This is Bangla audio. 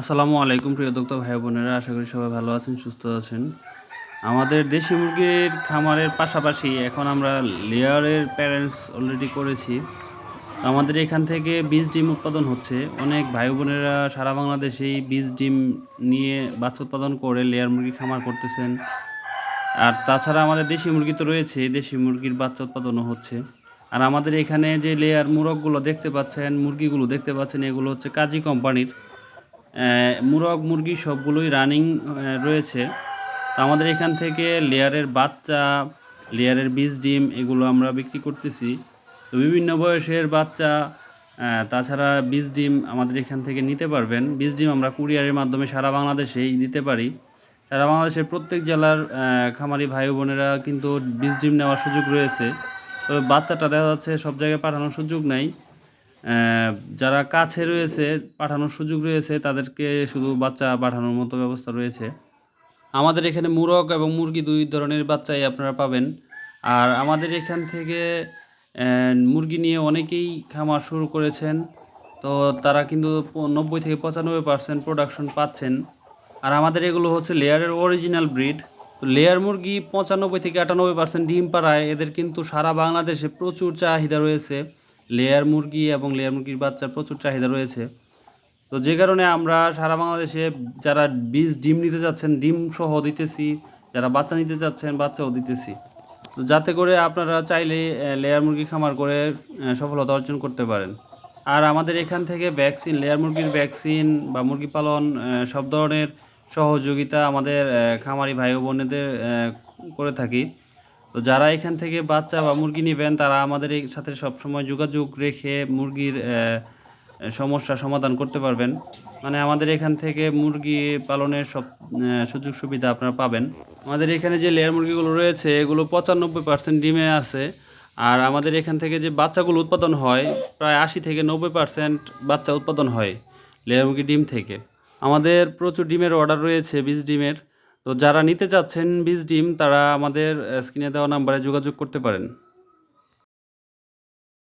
আসসালামু আলাইকুম প্রিয় দক্তা ভাই বোনেরা, আশা করি সবাই ভালো আছেন, সুস্থ আছেন। আমাদের দেশি মুরগির খামারের পাশাপাশি এখন আমরা লেয়ারের প্যারেন্টস অলরেডি করেছি। আমাদের এখান থেকে বীজ ডিম উৎপাদন হচ্ছে। অনেক ভাই বোনেরা সারা বাংলাদেশেই বীজ ডিম নিয়ে বাচ্চা উৎপাদন করে, লেয়ার মুরগি খামার করতেছেন। আর তাছাড়া আমাদের দেশি মুরগি তো রয়েছে, দেশি মুরগির বাচ্চা উৎপাদনও হচ্ছে। আর আমাদের এখানে যে লেয়ার মুরগগুলো দেখতে পাচ্ছেন, মুরগিগুলো দেখতে পাচ্ছেন, এগুলো হচ্ছে কাজী কোম্পানির মুরগ, মুরগি সবগুলোই রানিং রয়েছে। তো আমাদের এখান থেকে লেয়ারের বাচ্চা লেয়ারের বীজ, ডিম, এগুলো আমরা বিক্রি করতেছি। তো বিভিন্ন বয়সের বাচ্চা তাছাড়া বীজ, ডিম আমাদের এখান থেকে নিতে পারবেন। বীজ, ডিম আমরা কুরিয়ারের মাধ্যমে সারা বাংলাদেশেই দিতে পারি। সারা বাংলাদেশের প্রত্যেক জেলার খামারি ভাই বোনেরা কিন্তু বীজ, ডিম নেওয়ার সুযোগ রয়েছে। তবে বাচ্চাটা দেখা যাচ্ছে সব জায়গায় পাঠানোর সুযোগ নাই। যারা কাছে রয়েছে, পাঠানোর সুযোগ রয়েছে, তাদেরকে শুধু বাচ্চা পাঠানোর মতো ব্যবস্থা রয়েছে। আমাদের এখানে মুরগ এবং মুরগি দুই ধরনের বাচ্চাই আপনারা পাবেন। আর আমাদের এখান থেকে মুরগি নিয়ে অনেকেই খামার শুরু করেছেন। তো তারা কিন্তু নব্বই থেকে পঁচানব্বই পার্সেন্ট প্রোডাকশন পাচ্ছেন। আর আমাদের এগুলো হচ্ছে লেয়ারের অরিজিনাল ব্রিড তো লেয়ার মুরগি পঁচানব্বই থেকে আটানব্বই পার্সেন্ট ডিম পাড়ায়। এদের কিন্তু সারা বাংলাদেশে প্রচুর চাহিদা রয়েছে। লেয়ার মুরগি এবং লেয়ার মুরগির বাচ্চার প্রচুর চাহিদা রয়েছে। তো যে কারণে আমরা সারা বাংলাদেশে যারা বীজ ডিম নিতে যাচ্ছেন, ডিম সহ দিতেছি, যারা বাচ্চা নিতে যাচ্ছেন, বাচ্চাও দিতেছি। তো যাতে করে আপনারা চাইলে লেয়ার মুরগি খামার করে সফলতা অর্জন করতে পারেন। আর আমাদের এখান থেকে ভ্যাকসিন, লেয়ার মুরগির ভ্যাকসিন বা মুরগি পালন সব ধরনের সহযোগিতা আমাদের খামারি ভাই বোনেদের করে থাকি। তো যারা এখান থেকে বাচ্চা বা মুরগি নেবেন, তারা আমাদের এই সাথে সবসময় যোগাযোগ রেখে মুরগির সমস্যা সমাধান করতে পারবেন। মানে আমাদের এখান থেকে মুরগি পালনের সব সুযোগ সুবিধা আপনারা পাবেন। আমাদের এখানে যে লেয়ার মুরগিগুলো রয়েছে, এগুলো পঁচানব্বই পার্সেন্ট ডিমে আছে। আর আমাদের এখান থেকে যে বাচ্চাগুলো উৎপাদন হয়, প্রায় আশি থেকে নব্বই পার্সেন্ট বাচ্চা উৎপাদন হয় লেয়ার মুরগি ডিম থেকে। আমাদের প্রচুর ডিমের অর্ডার রয়েছে, বীজ ডিমের। তো যারা নিতে চাচ্ছেন বীজ ডিম তারা আমাদের স্ক্রিনে দেওয়া নাম্বারে যোগাযোগ করতে পারেন।